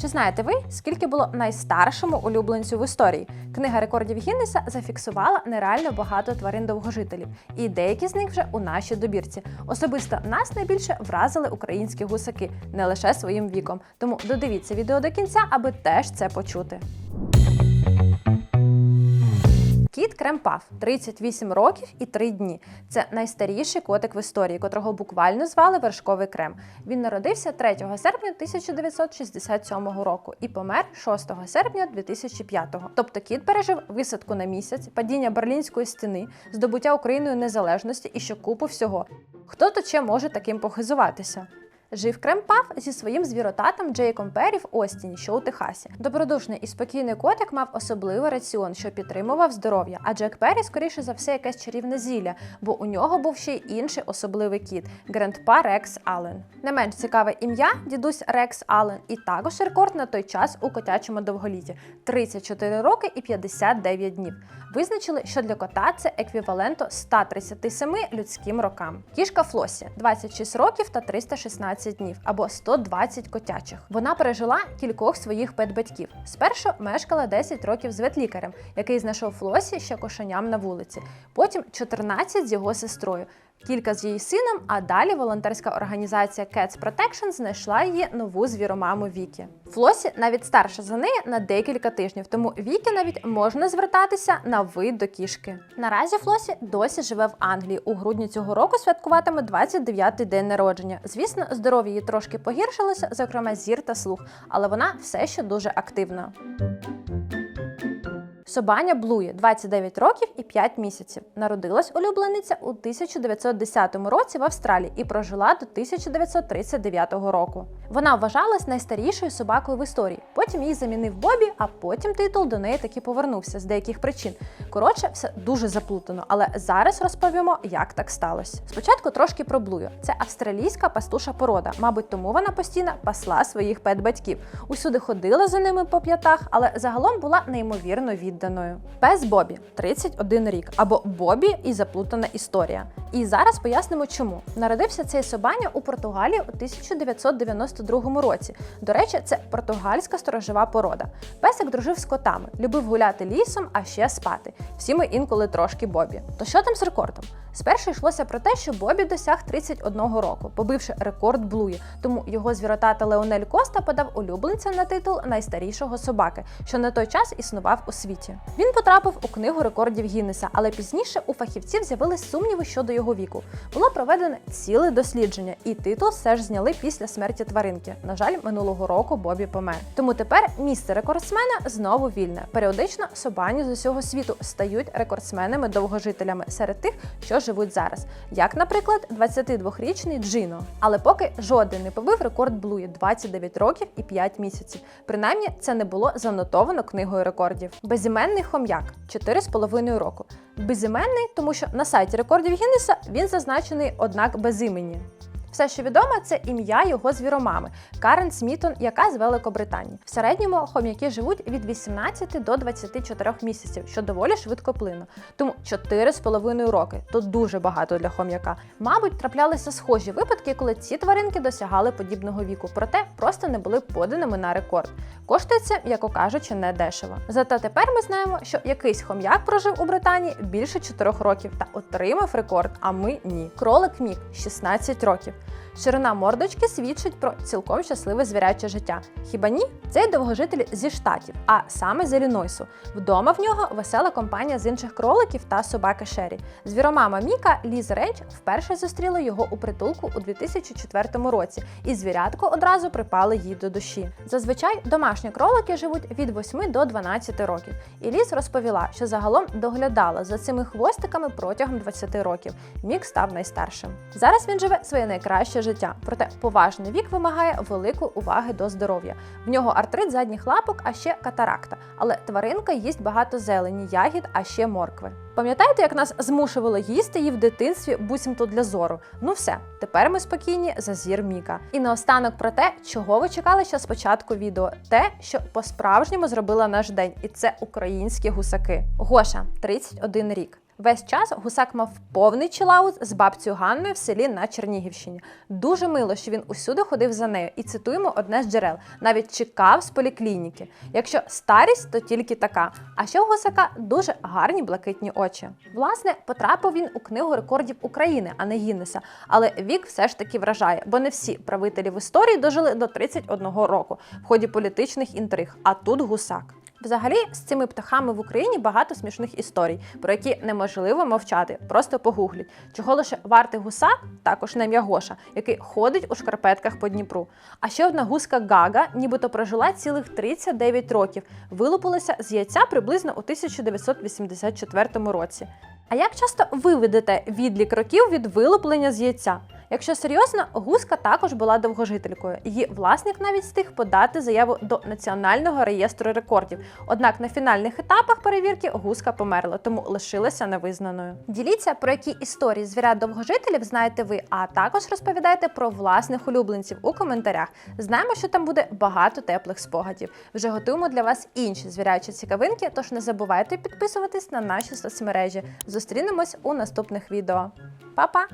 Чи знаєте ви, скільки було найстаршому улюбленцю в історії? Книга рекордів Гіннеса зафіксувала нереально багато тварин довгожителів, і деякі з них вже у нашій добірці. Особисто нас найбільше вразили українські гусаки не лише своїм віком. Тому додивіться відео до кінця, аби теж це почути. Кіт Кремпаф 38 років і 3 дні. Це найстаріший котик в історії, котрого буквально звали вершковий крем. Він народився 3 серпня 1967 року і помер 6 серпня 2005. Тобто кіт пережив висадку на місяць, падіння Берлінської стіни, здобуття Україною незалежності і ще купу всього. Хто тут ще може таким похизуватися? Жив Кремпаф зі своїм звіротатом Джейком Перрі в Остіні, що у Техасі. Добродушний і спокійний котик мав особливий раціон, що підтримував здоров'я. А Джек Перрі, скоріше за все, якесь чарівне зілля, бо у нього був ще й інший особливий кіт Грандпа Рекс Аллен. Не менш цікаве ім'я дідусь Рекс Аллен, і також рекорд на той час у котячому довголітті 34 роки і 59 днів. Визначили, що для кота це еквіваленту 137 людським рокам. Кішка Флосі 26 років та 316 днів або 120 котячих. Вона пережила кількох своїх педбатьків. Спершу мешкала 10 років з ветлікарем, який знайшов Флосі ще кошеням на вулиці. Потім 14 з його сестрою. Кілька з її сином, а далі волонтерська організація Cats Protection знайшла її нову звіромаму Вікі. Флосі навіть старша за неї на декілька тижнів, тому Вікі навіть можна звертатися на ви до кішки. Наразі Флосі досі живе в Англії. У грудні цього року святкуватиме 29-й день народження. Звісно, здоров'я її трошки погіршилося, зокрема зір та слух, але вона все ще дуже активна. Собаня Блуї 29 років і 5 місяців. Народилась улюблениця у 1910 році в Австралії і прожила до 1939 року. Вона вважалась найстарішою собакою в історії. Потім її замінив Бобі, а потім титул до неї таки повернувся з деяких причин. Коротше, все дуже заплутано, але зараз розповімо, як так сталося. Спочатку трошки про Блую. Це австралійська пастуша порода. Мабуть, тому вона постійно пасла своїх пет-батьків. Усюди ходила за ними по п'ятах, але загалом була неймовірно відданою. Пес Бобі 31 рік, або Бобі і заплутана історія. І зараз пояснимо, чому народився цей собаня у Португалії у 1992 році. До речі, це португальська сторожова порода. Песик дружив з котами, любив гуляти лісом, а ще спати. Всі ми інколи трошки Бобі. То що там з рекордом? Спершу йшлося про те, що Бобі досяг 31 року, побивши рекорд Блуї. Тому його звіротата Леонель Коста подав улюбленця на титул найстарішого собаки, що на той час існував у світі. Він потрапив у книгу рекордів Гіннеса, але пізніше у фахівців з'явились сумніви щодо його віку. Було проведено ціле дослідження, і титул все ж зняли після смерті тваринки. На жаль, минулого року Бобі помер. Тому тепер місце рекордсмена знову вільне. Періодично собані з усього світу стають рекордсменами-довгожителями серед тих, що живуть зараз, як, наприклад, 22-річний Джино. Але поки жоден не побив рекорд Блуї 29 років і 5 місяців. Принаймні, це не було занотовано книгою рекордів. Безіменний хом'як 4,5 року. Безіменний, тому що на сайті рекордів Гіннеса він зазначений, однак без імені. Все, що відомо, це ім'я його звіромами Карен Смітон, яка з Великобританії. В середньому хом'яки живуть від 18 до 24 місяців, що доволі швидкоплинно. Тому 4,5 роки то дуже багато для хом'яка. Мабуть, траплялися схожі випадки, коли ці тваринки досягали подібного віку, проте просто не були поданими на рекорд. Коштує це, яко кажучи, не дешево. Зате тепер ми знаємо, що якийсь хом'як прожив у Британії більше 4 років та отримав рекорд, а ми ні. Кролик Мік 16 років. Ширина мордочки свідчить про цілком щасливе звіряче життя. Хіба ні? Цей довгожитель зі штатів, а саме з Іллінойсу. Вдома в нього весела компанія з інших кроликів та собаки Шері. Звіромама Міка Ліз Ренч вперше зустріла його у притулку у 2004 році, і звірятко одразу припали їй до душі. Зазвичай домашні кролики живуть від 8 до 12 років. І Ліз розповіла, що загалом доглядала за цими хвостиками протягом 20 років. Мік став найстаршим. Зараз він живе своє найкраще життя, проте поважний вік вимагає великої уваги до здоров'я. В нього артрит задніх лапок, а ще катаракта. Але тваринка їсть багато зелені, ягід, а ще моркви. Пам'ятаєте, як нас змушували їсти її в дитинстві буцімто для зору? Ну все, тепер ми спокійні за зір Міка. І наостанок про те, чого ви чекали ще з початку відео, те, що по-справжньому зробила наш день, і це українські гусаки. Гоша, 31 рік. Весь час гусак мав повний чилаут з бабцею Ганною в селі на Чернігівщині. Дуже мило, що він усюди ходив за нею, і цитуємо одне з джерел. Навіть чекав з поліклініки. Якщо старість, то тільки така. А ще у гусака дуже гарні блакитні очі. Власне, потрапив він у книгу рекордів України, а не Гіннеса. Але вік все ж таки вражає, бо не всі правителі в історії дожили до 31 року в ході політичних інтриг. А тут гусак. Взагалі, з цими птахами в Україні багато смішних історій, про які неможливо мовчати. Просто погугліть. Чого лише вартий гусак, також на ім'я Гоша, який ходить у шкарпетках по Дніпру. А ще одна гуска Гага, нібито прожила цілих 39 років, вилупилася з яйця приблизно у 1984 році. А як часто ви ведете відлік років від вилуплення з яйця? Якщо серйозно, гуска також була довгожителькою. Її власник навіть встиг подати заяву до Національного реєстру рекордів. Однак на фінальних етапах перевірки гуска померла, тому лишилася невизнаною. Діліться про які історії звірят довгожителів знаєте ви, а також розповідайте про власних улюбленців у коментарях. Знаємо, що там буде багато теплих спогадів. Вже готуємо для вас інші звірячі цікавинки, тож не забувайте підписуватись на наші соцмережі. Зустрінемось у наступних відео. Па-па!